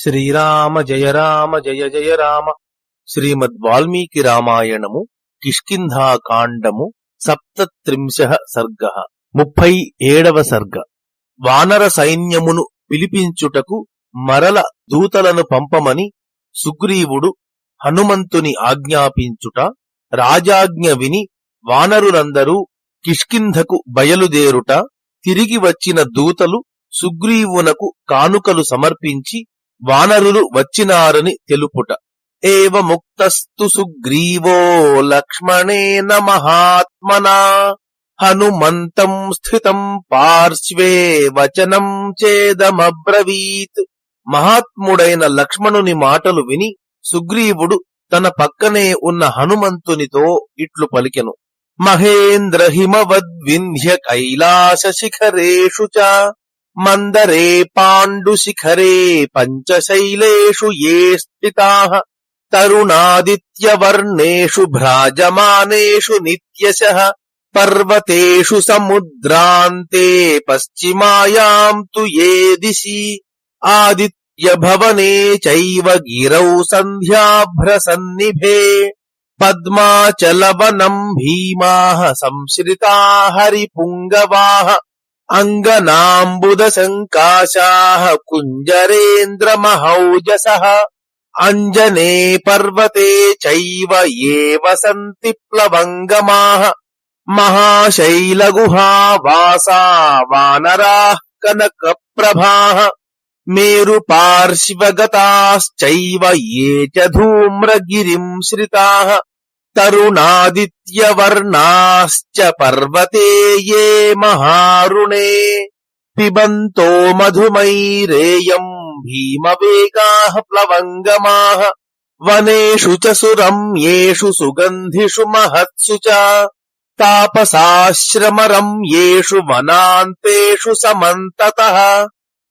శ్రీరామ జయ రామ జయ జయ రామ. శ్రీమద్ వాల్మీకి రామాయణము కిష్కింధాకాండము సప్తత్రింశ సర్గ. ముప్పై ఏడవ సర్గ. వానర సైన్యమును పిలిపించుటకు మరల దూతలను పంపమని సుగ్రీవుడు హనుమంతుని ఆజ్ఞాపించుట రాజాజ్ఞ విని వానరులందరూ కిష్కింధకు బయలుదేరుట తిరిగి వచ్చిన దూతలు సుగ్రీవునకు కానుకలు సమర్పించి వానరులు వచ్చినారని తెలుపుట. ఏవ ముక్తస్తు సుగ్రీవో లక్ష్మణేన మహాత్మనా హనుమంతం స్థితం పార్శ్వే వచనం చేదమబ్రవీత్. మహాత్ముడైన లక్ష్మణుని మాటలు విని సుగ్రీవుడు తన పక్కనే ఉన్న హనుమంతునితో ఇట్లు పలికెను. మహేంద్ర హిమవద్వింధ్య కైలాస శిఖరేషు చ. मन्दरे पाण्डुशिखरे पञ्चशैलेषु ये स्थिताः, तरुणादित्यवर्णेषु भ्राजमानेषु नित्यशः, पर्वतेषु समुद्रान्ते पश्चिमायाम् तु ये दिशि, आदित्यभवने चैव गिरौ सन्ध्याभ्रसन्निभे पद्माचलवनम् भीमाः संश्रिता हरिपुङ्गवाः। అంగనాంబుద సంకాశాః కుంజరేంద్ర మహౌజసః అంజనే పర్వతే చైవ ఏ వసంతి ప్లవంగమాః మహాశైలగుహా వాసా వానరాः కనకప్రభాः మేరు పార్శ్వగతాశ్చైవ तरुणादित्यवर्णाश्च पर्वते ये महारुणे पिबन्तो मधुमैरेयम् भीमवेगाः प्लवङ्गमाः वनेषु च सुरम्येषु सुगन्धिषु महत्सु च तापसाश्रमरम्येषु वनान्तेषु समन्ततः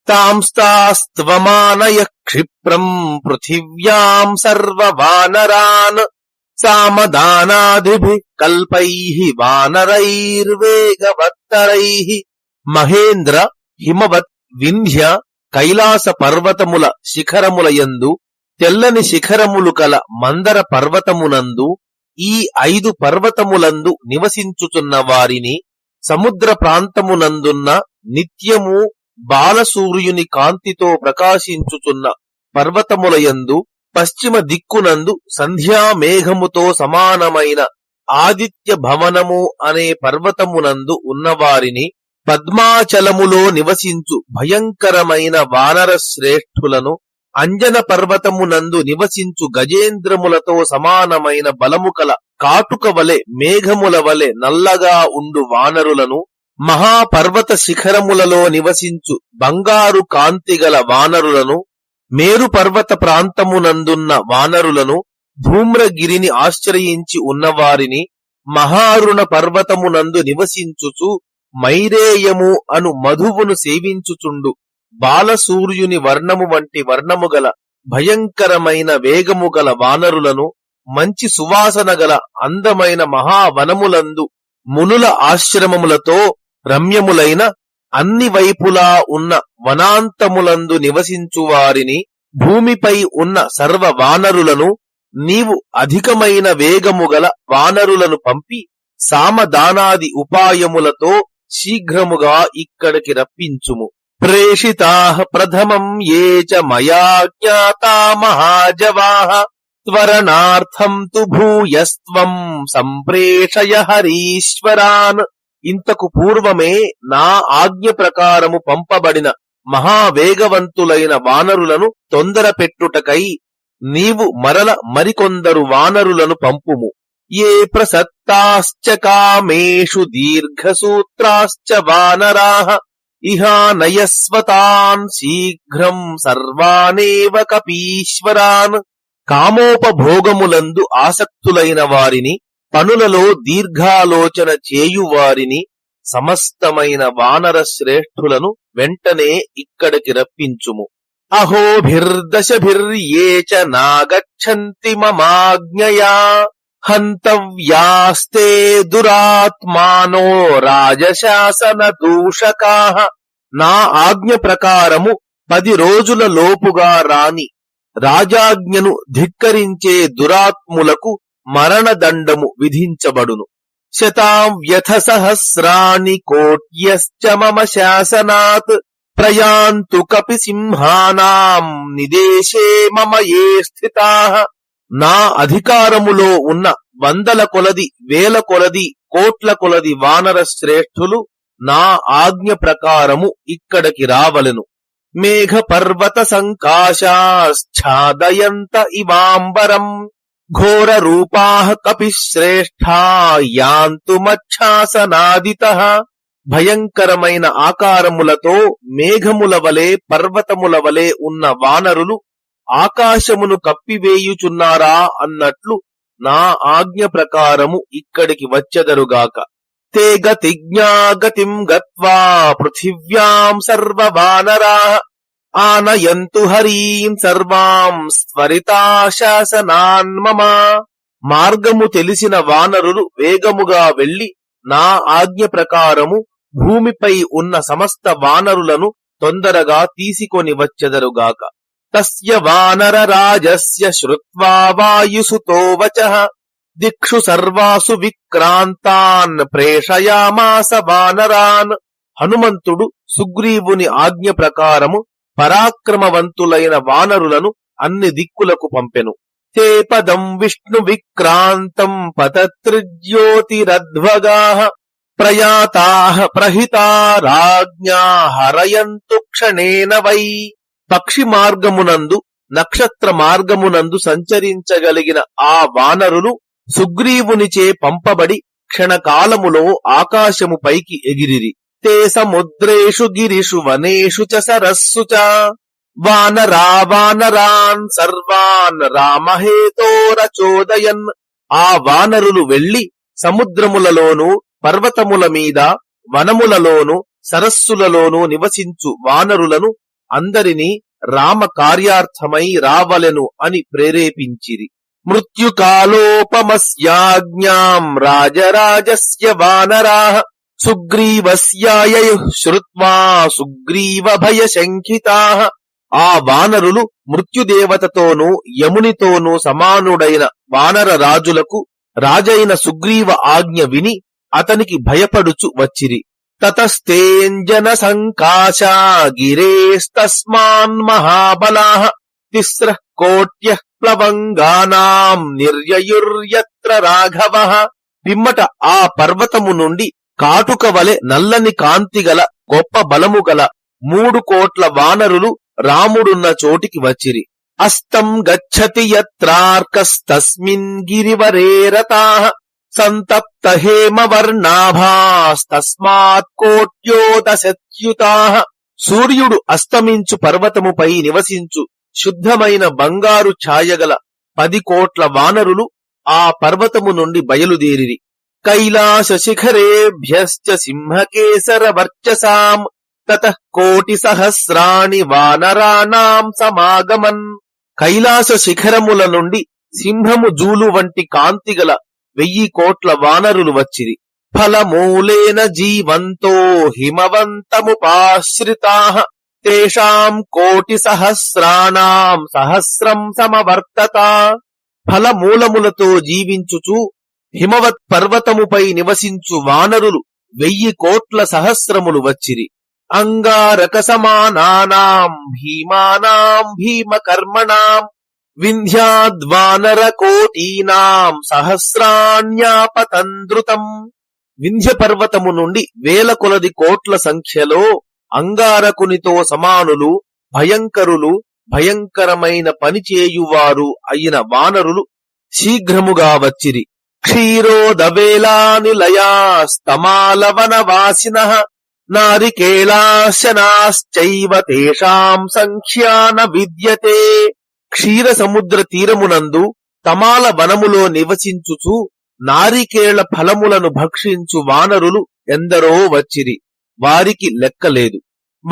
तांस्तास्त्वमानयः क्षिप्रम् पृथिव्याम् सर्ववानरान् తాంస్తాస్త్వమానయ కల్పై వానరైర్వేగవత్తరై మహేంద్ర హిమవత్ వింధ్య కైలాస పర్వతముల శిఖరములయందు తెల్లని శిఖరములు కల మందర పర్వతమునందు ఈ ఐదు పర్వతములందు నివసించుచున్న వారిని సముద్ర ప్రాంతమునందున్న నిత్యము బాలసూర్యుని కాంతితో ప్రకాశించుచున్న పర్వతములయందు పశ్చిమ దిక్కునందు సంధ్యామేఘముతో సమానమైన ఆదిత్య భవనము అనే పర్వతమునందు ఉన్నవారిని పద్మాచలములో నివసించు భయంకరమైన వానర శ్రేష్ఠులను అంజన పర్వతమునందు నివసించు గజేంద్రములతో సమానమైన బలము కల కాటుక వలె మేఘముల వలె నల్లగా ఉండు వానరులను మహాపర్వత శిఖరములలో నివసించు బంగారు కాంతిగల వానరులను మేరు పర్వత ప్రాంతమునందున్న వానరులను ధూమ్రగిరిని ఆశ్రయించి ఉన్నవారిని మహారుణ పర్వతమునందు నివసించుచు మైరేయము అను మధువును సేవించుచుండు. బాలసూర్యుని వర్ణము వంటి వర్ణము గల భయంకరమైన వేగము గల వానరులను మంచి సువాసన గల అందమైన మహావనములందు మునుల ఆశ్రమములతో రమ్యములైన అన్ని వైపులా ఉన్న వనాంతములందు నివసించు వారిని భూమిపై ఉన్న సర్వ వానరులను నీవు అధికమైన వేగము గల వానరులను పంపి సామదానాది ఉపాయములతో శీఘ్రముగా ఇక్కడికి రప్పించుము. ప్రేషితా ప్రథమం ఏ చ మయా జ్ఞాతా మహాజవాః త్వరణార్థం తు భూయస్త్వం సంప్రేషయ హరీశ్వరాన్ ఇంతకు పూర్వమే నా ఆజ్ఞ ప్రకారము పంపబడిన మహావేగవంతులైన వానరులను తొందర పెట్టుటకై నీవు మరల మరికొందరు వానరులను పంపుము. ఏ ప్రసత్తాశ్చ కామేషు దీర్ఘసూత్రాశ్చ వానరాః ఇహానయస్వతాన్ శీఘ్రం సర్వానేవ కపీశ్వరాన్. కామోపభోగములందు ఆసక్తులైన వారిని పనులలో దీర్ఘాలోచన చేయువారిని సమస్తమైన వానర శ్రేష్ఠులను వెంటనే ఇక్కడికి రప్పించుము. అహోభిర్దశభిర్యే చ నాగచ్చంతి మమాజ్ఞయా హంతవ్యాస్తే దురాత్మానో రాజశాసన దూషకా. నా ఆజ్ఞ ప్రకారము పది రోజుల లోపుగా రాని రాజాజ్ఞను ధిక్కరించే దురాత్ములకు మరణదండము విధించబడును. శతాం వ్యథ సహస్రాణి కోట్యశ్చ మమ శాసనాత్ ప్రయాంతు కపి సింహానాం నిదేశే మమ ఏ స్థితా. నా అధికారములో ఉన్న వందల కొలది వేల కొలది కోట్ల కొలది వానర శ్రేష్ఠులు నా ఆజ్ఞ ప్రకారము ఇక్కడికి రావలెను. మేఘ పర్వత సంకాశాశ్చాదయంత ఇవాంబరం ఘోర రూపా యాంతు భయంకరమైన ఆకారములతో మేఘముల వలె పర్వతముల వలె ఉన్న వానరులు ఆకాశమును కప్పివేయుచున్నారా అన్నట్లు నా ఆజ్ఞ ప్రకారము ఇక్కడికి వచ్చెదరుగాక. తే గతిజ్ఞాగతిం గత్వా పృథివ్యాం సర్వవానరా। ఆనయంతు హరీం సర్వాం స్వరితాశాసనాన్మమ మార్గము తెలిసిన వానరులు వేగముగా వెళ్ళి నా ఆజ్ఞ ప్రకారము భూమిపై ఉన్న సమస్త వానరులను తొందరగా తీసుకొని వచ్చెదరుగాక తస్య వానర రాజస్య శ్రుత్వా వాయుసుతో వచ। దిక్షు సర్వాసు విక్రాంతాన్ ప్రేషయామాస వానరాన్। హనుమంతుడు సుగ్రీవుని ఆజ్ఞ ప్రకారము పరాక్రమవంతులైన వానరులను అన్ని దిక్కులకు పంపెను. తే పదం విష్ణు విక్రాంతం పతత్రిజ్యోతిరధ్వగా ప్రయాతా ప్రహితా రాజ్ఞా హరయంతు క్షణేన వై. పక్షి మార్గమునందు నక్షత్ర మార్గమునందు సంచరించగలిగిన ఆ వానరులు సుగ్రీవునిచే పంపబడి క్షణకాలములో ఆకాశము పైకి ఎగిరిరి. తే సముద్రేషు గిరిషు వనేషు చ సరస్సు చ వానరా వానరాన్ సర్వాన్ రామహేతోరచోదయన్ ఆ వానరులు వెళ్ళి సముద్రములలోను పర్వతముల మీద వనములలోను సరస్సులలోను నివసించు వానరులను అందరినీ రామ కార్యార్థమై రావలెను అని ప్రేరేపించిరి. మృత్యుకాలోపమస్యాజ్ఞాం రాజరాజస్య వానరా। సుగ్రీవస్యాయు శ్రుత్వా సుగ్రీవ భయ శంకితా ఆ వానరులు మృత్యుదేవతతోనూ యమునితోనూ సమానుడైన వానర రాజులకు రాజైన సుగ్రీవ ఆజ్ఞ విని అతనికి భయపడుచు వచ్చిరి. తతస్తేంజన సంకాశా గిరేస్తస్మాన్ మహాబలా. తిస్ర కోట్య ప్లవంగానాం నిర్యయుర్యత్ర రాఘవ. పిమ్మట ఆ పర్వతము నుండి కాటుక వలె నల్లని కాంతి గల గొప్ప బలము గల మూడు కోట్ల వానరులు రాముడున్న చోటికి వచ్చిరి. అస్తం గచ్చతి యత్రార్కస్తస్మిన్ గిరివరేరతా సంతప్త హేమవర్ణాభాస్తస్మాత్ కోట్యోదశత్యుతాః. సూర్యుడు అస్తమించు పర్వతముపై నివసించు శుద్ధమైన బంగారు ఛాయగల పది కోట్ల వానరులు ఆ పర్వతము నుండి బయలుదేరిరి. కైలాస శిఖరేభ్యశ్చ సింహకేసర వర్చసాం తత కోటి సహస్రాణి సమాగమన్ కైలాస శిఖరముల నుండి సింహము జూలు వంటి కాంతిగల వెయ్యి కోట్ల వానరులు వచ్చిరి. ఫలమూలేన జీవంతో హిమవంతముపాశ్రితా తేషాం కోటి సహస్రాణాం సహస్రం సమవర్తత. ఫలమూలములతో జీవించుచు హిమవత్ పర్వతముపై నివసించు వానరులు వెయ్యి కోట్ల సహస్రములు వచ్చిరి. అంగారక సమానానాం భీమానాం భీమకర్మణాం వింధ్యాద్వానర కోటీనాం సహస్రాణ్యాపతంద్రుతం. వింధ్య పర్వతము నుండి వేల కొలది కోట్ల సంఖ్యలో అంగారకునితో సమానులు భయంకరులు భయంకరమైన పనిచేయువారు అయిన వానరులు శీఘ్రముగా వచ్చిరి. క్షీరోదవేలానిలయాస్తమాలవనవాసిన నారికేళాశనాశ్చైవ తేషాం సంఖ్యాన విద్యతే. క్షీర సముద్ర తీరమునందు తమాల వనములో నివసించుచు నారికేళ ఫలములను భక్షించు వానరులు ఎందరో వచ్చిరి. వారికి లెక్కలేదు.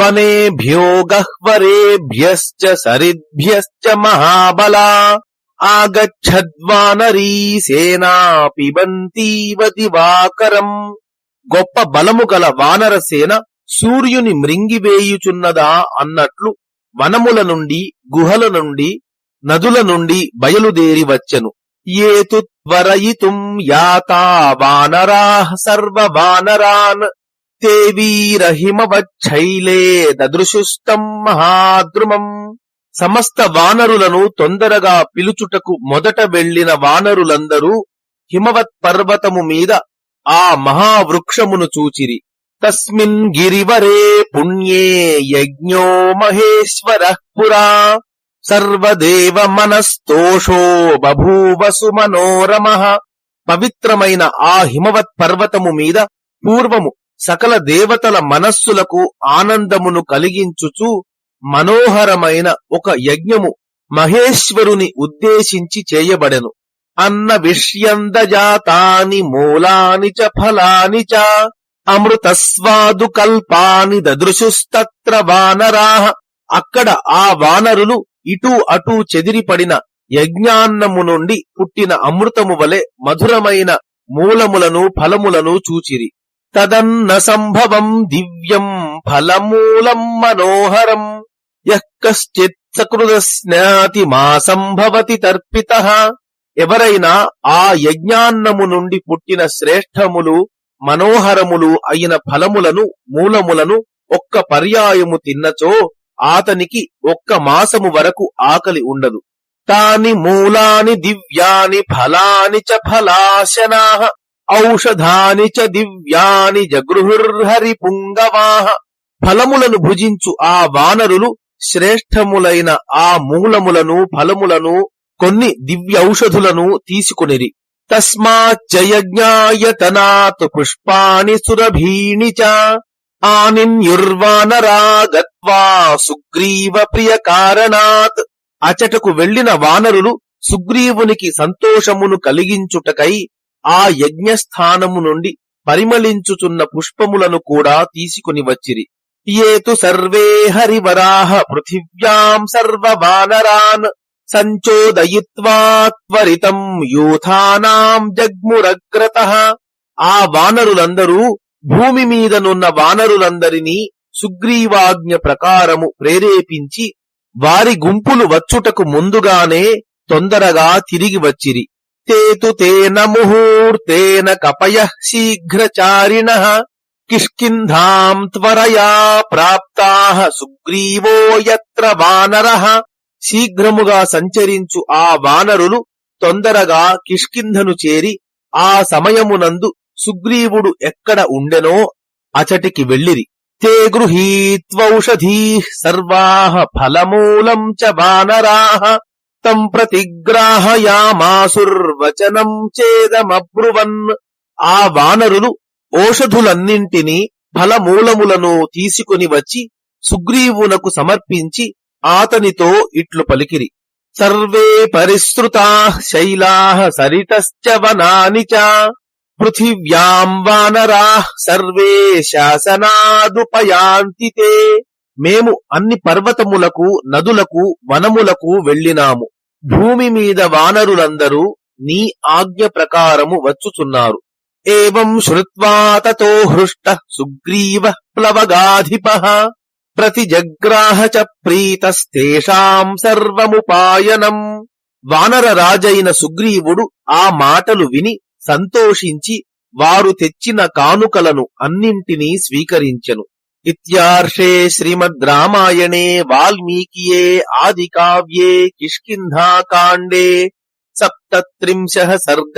వనేభ్యో గహ్వరేభ్యశ్చ సరిభ్యశ్చ మహాబలా ఆగచ్చద్వానరీ సేనా పిబంతీవ దివాకరం. గొప్ప బలము గల వానర సేన సూర్యుని మృంగివేయుచున్నదా అన్నట్లు వనముల నుండి గుహల నుండి నదుల నుండి బయలుదేరి వచ్చెను. ఏతు త్వరయితుం యాతా వానరా సర్వ వానరాన్ తే వీరహిమవచ్చైలే దదృశుస్తం మహాద్రుమం. సమస్త వానరులను తొందరగా పిలుచుటకు మొదట వెళ్ళిన వానరులందరూ హిమవత్ పర్వతము మీద ఆ మహావృక్షమును చూచిరి. తస్మిన్ గిరివరే పుణ్యే యజ్ఞో మహేశ్వర పురా. సర్వదేవ మనస్తోషో బభూవసు మనోరమ. పవిత్రమైన ఆ హిమవత్ పర్వతము మీద పూర్వము సకల దేవతల మనస్సులకు ఆనందమును కలిగించుచు మనోహరమైన ఒక యజ్ఞము మహేశ్వరుని ఉద్దేశించి చేయబడెను. అన్న విష్యందజాతాని మూలాని చ ఫలాని చ అమృతస్వాదు కల్పాని దదృశుస్తత్ర వానరాహ అక్కడ ఆ వానరులు ఇటూ అటూ చెదిరిపడిన యజ్ఞాన్నము నుండి పుట్టిన అమృతము వలె మధురమైన మూలములను ఫలములను చూచిరి. తదన్న సంభవం దివ్యం ఫలమూలం మనోహరం. యః స్నాతి సకృదస్నాతి మా సంభవతి తర్పిత ఎవరైనా ఆ యజ్ఞాన్నము నుండి పుట్టిన శ్రేష్టములు మనోహరములు అయిన ఫలములను మూలములను ఒక్క పర్యాయము తిన్నచో ఆతనికి ఒక్క మాసము వరకు ఆకలి ఉండదు. తాని మూలాని దివ్యాని ఫలాని చ ఫలాశనా ఔషధాని చ దివ్యాని జగృహుర్హరి పుంగవాహ ఫలములను భుజించు ఆ వానరులు శ్రేష్టములైన ఆ మూలములను ఫలములను కొన్ని దివ్యౌషధులను తీసుకునిరి. తస్మాజ్జయజ్ఞాయతనాత్ పుష్పాణి సురభీణి చ ఆనిన్యుర్వానరాగత్వా సుగ్రీవ ప్రియ కారణాత్ అచటకు వెళ్ళిన వానరులు సుగ్రీవునికి సంతోషమును కలిగించుటకై ఆ యజ్ఞస్థానము నుండి పరిమళించుచున్న పుష్పములను కూడా తీసుకుని వచ్చిరి. ఏతు సర్వే హరివరాహ పృథివ్యాం సర్వవానరాన్ సంచోదయిత్వా త్వరితం యూథానాం జగ్మురగ్రత ఆ వానరులందరూ భూమి మీదనున్న వానరులందరినీ సుగ్రీవాజ్ఞ ప్రకారము ప్రేరేపించి వారి గుంపులు వచ్చుటకు ముందుగానే తొందరగా తిరిగి వచ్చిరి. తేతు తేన ముహూర్తేన కపయ శీఘ్రచారిణ కిష్కింధాం త్వరయా ప్రాప్తా సుగ్రీవో యత్ర వానర శీఘ్రముగా సంచరించు ఆ వానరులు తొందరగా కిష్కింధను చేరి ఆ సమయమునందు సుగ్రీవుడు ఎక్కడ ఉండెనో అచటికి వెళ్ళిరి। తే గృహీత్వౌషధీ సర్వాః ఫలమూలం చ వానరాః। తం ప్రతిగ్రాహయామాసుర్వచనం చేదమబ్రువన్। ఆ వానరులు ఓషధులన్నింటినీ ఫలమూలములను తీసుకుని వచ్చి సుగ్రీవునకు సమర్పించి ఆతనితో ఇట్లు పలికిరి. సర్వే పరిసృతా శైలా సరితశ్చ వనాని చ పృథివ్యాం వానరా సర్వే శాసనాదుపయాంతి మేము అన్ని పర్వతములకు నదులకు వనములకు వెళ్ళినాము. భూమి మీద వానరులందరూ నీ ఆజ్ఞ ప్రకారము వచ్చుచున్నారు. ఏవం శ్రుత్వా తతో హృష్ట సుగ్రీవ ప్లవగాధిప ప్రతిజగ్రాహ చ ప్రీతస్తేషాం సర్వముపాయనం వానర రాజైన సుగ్రీవుడు ఆ మాటలు విని సంతోషించి వారు తెచ్చిన కానుకలను అన్నింటినీ స్వీకరించెను. ఇత్యార్షే శ్రీమద్ రామాయణే వాల్మీకియే ఆది కావ్యే కిష్కింధాకాండే సప్తత్రింశ సర్గ।